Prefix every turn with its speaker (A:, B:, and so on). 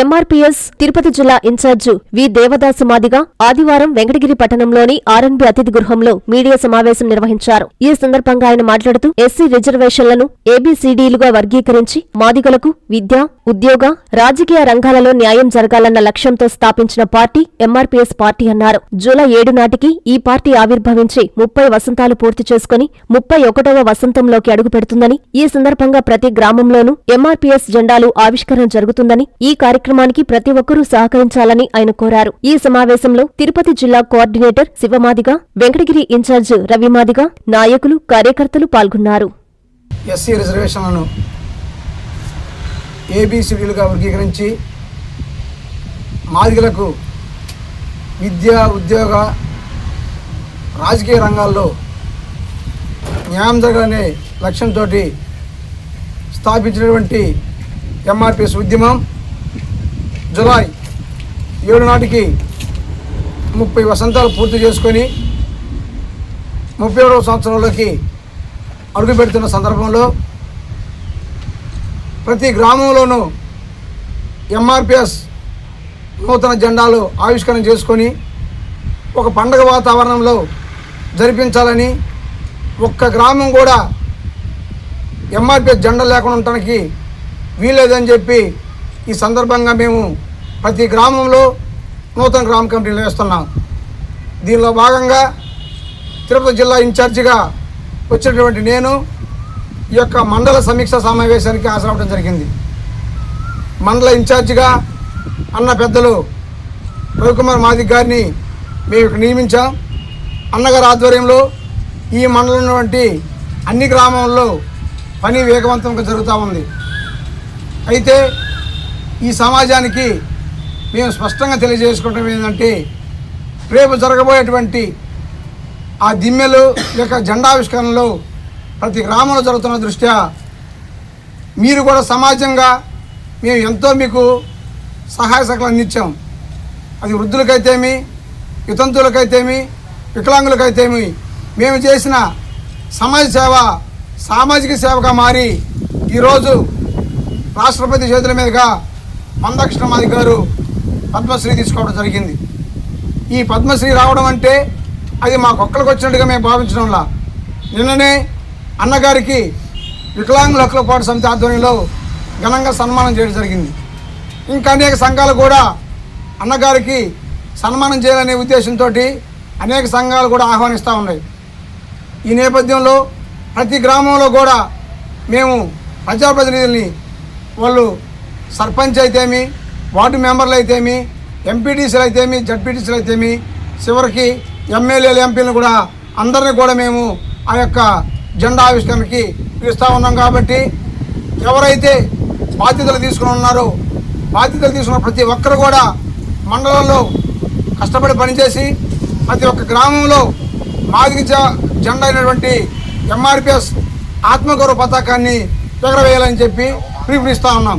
A: MRPS Tirupati జిల్లా in charge వి దేవదాసు మాదిగా ఆదివారం వెంకటగిరి పట్టణంలోని ఆర్ఎన్బి అతిథి గృహంలో మీడియా సమావేశం నిర్వహించారు. ఈ సందర్భంగా ఆయన మాట్లాడుతూ ఎస్సీ రిజర్వేషన్లను ఏబీసీడీలుగా వర్గీకరించి మాదిగలకు విద్య ఉద్యోగ రాజకీయ రంగాలలో న్యాయం జరగాలన్న లక్ష్యంతో స్థాపించిన పార్టీ ఎంఆర్పీఎస్ పార్టీ అన్నారు. జూలై ఏడు నాటికి ఈ పార్టీ ఆవిర్భవించి ముప్పై వసంతాలు పూర్తి చేసుకుని ముప్పై ఒకటవ వసంతంలోకి అడుగుపెడుతుందని ఈ సందర్భంగా ప్రతి గ్రామంలోనూ ఎంఆర్పీఎస్ జెండాలు ఆవిష్కరణ జరుగుతుందని ఈ కార్యక్రమానికి ప్రతి ఒక్కరూ సహకరించాలని ఆయన కోరారు. ఈ సమావేశంలో తిరుపతి జిల్లా కోఆర్డినేటర్ శివమాదిగ వెంకటగిరి ఇన్ఛార్జ్ రవిమాదిగ నాయకులు కార్యకర్తలు పాల్గొన్నారు.
B: ఎస్సీ రిజర్వేషన్లను ఏబిసిడీలుగా వర్గీకరించి మాదిగలకు విద్య ఉద్యోగ రాజకీయ రంగాల్లో న్యాయం జరగాలనే లక్ష్యంతో స్థాపించినటువంటి ఎంఆర్పిఎస్ ఉద్యమం జులై ఏడు నాటికి ముప్పై వసంతాలు పూర్తి చేసుకొని ముప్పై ఏడవ సంవత్సరంలోకి అడుగుపెడుతున్న సందర్భంలో ప్రతి గ్రామంలోనూ ఎంఆర్పిఎస్ నూతన జెండాలు ఆవిష్కరణ చేసుకొని ఒక పండగ వాతావరణంలో జరిపించాలని ఒక్క గ్రామం కూడా ఎంఆర్పిఎస్ జెండా లేకుండా ఉండటానికి వీలేదని చెప్పి ఈ సందర్భంగా మేము ప్రతి గ్రామంలో నూతన గ్రామ కమిటీలు వేస్తున్నాం. దీనిలో భాగంగా తిరుపతి జిల్లా ఇన్ఛార్జిగా వచ్చినటువంటి నేను ఈ యొక్క మండల సమీక్ష సమావేశానికి హాజరవడం జరిగింది. మండల ఇన్ఛార్జిగా అన్న పెద్దలు రవికుమార్ మాదిక్ గారిని మేము ఇక్కడ నియమించాం. అన్నగారి ఆధ్వర్యంలో ఈ మండలం వంటి అన్ని గ్రామాల్లో పని వేగవంతంగా జరుగుతూ ఉంది. అయితే ఈ సమాజానికి మేము స్పష్టంగా తెలియజేసుకోవడం ఏంటంటే రేపు జరగబోయేటువంటి ఆ దిమ్మెలు లేక జెండావిష్కరణలు ప్రతి గ్రామంలో జరుగుతున్న దృష్ట్యా మీరు కూడా సమాజంగా మేము ఎంతో మీకు సహాయ సహకారం అందించాం. అది వృద్ధులకైతేమి వితంతువులకైతేమి వికలాంగులకైతేమి మేము చేసిన సమాజ సేవ సామాజిక సేవగా మారి ఈరోజు రాష్ట్రపతి చేతుల మీదుగా మందకృష్ణ మాది గారు పద్మశ్రీ తీసుకోవడం జరిగింది. ఈ పద్మశ్రీ రావడం అంటే అది మా ఒక్కరికి వచ్చినట్టుగా మేము భావించడంలా. నిన్ననే అన్నగారికి వికలాంగుల హక్కుల పాటు సమితి ఆధ్వర్యంలో ఘనంగా సన్మానం చేయడం జరిగింది. ఇంకా అనేక సంఘాలు కూడా అన్నగారికి సన్మానం చేయాలనే ఉద్దేశంతో అనేక సంఘాలు కూడా ఆహ్వానిస్తూ ఉన్నాయి. ఈ నేపథ్యంలో ప్రతి గ్రామంలో కూడా మేము ప్రజాప్రతినిధుల్ని వాళ్ళు సర్పంచ్ అయితేమి వార్డు మెంబర్లు అయితేమి ఎంపీటీసీలు అయితేమి జడ్పీటీసీలు అయితేమి చివరికి ఎమ్మెల్యేలు ఎంపీలను కూడా అందరినీ కూడా మేము ఆ యొక్క జెండా ఆవిష్కరణకి పిలుస్తూ ఉన్నాం కాబట్టి ఎవరైతే బాధ్యతలు తీసుకుని ఉన్నారో బాధ్యతలు తీసుకున్న ప్రతి ఒక్కరు కూడా మండలంలో కష్టపడి పనిచేసి ప్రతి ఒక్క గ్రామంలో మాదిరి జెండా అయినటువంటి ఎంఆర్పిఎస్ ఆత్మగౌరవ పతాకాన్ని ఎగరవేయాలని చెప్పి పిలుపునిస్తూ ఉన్నాం.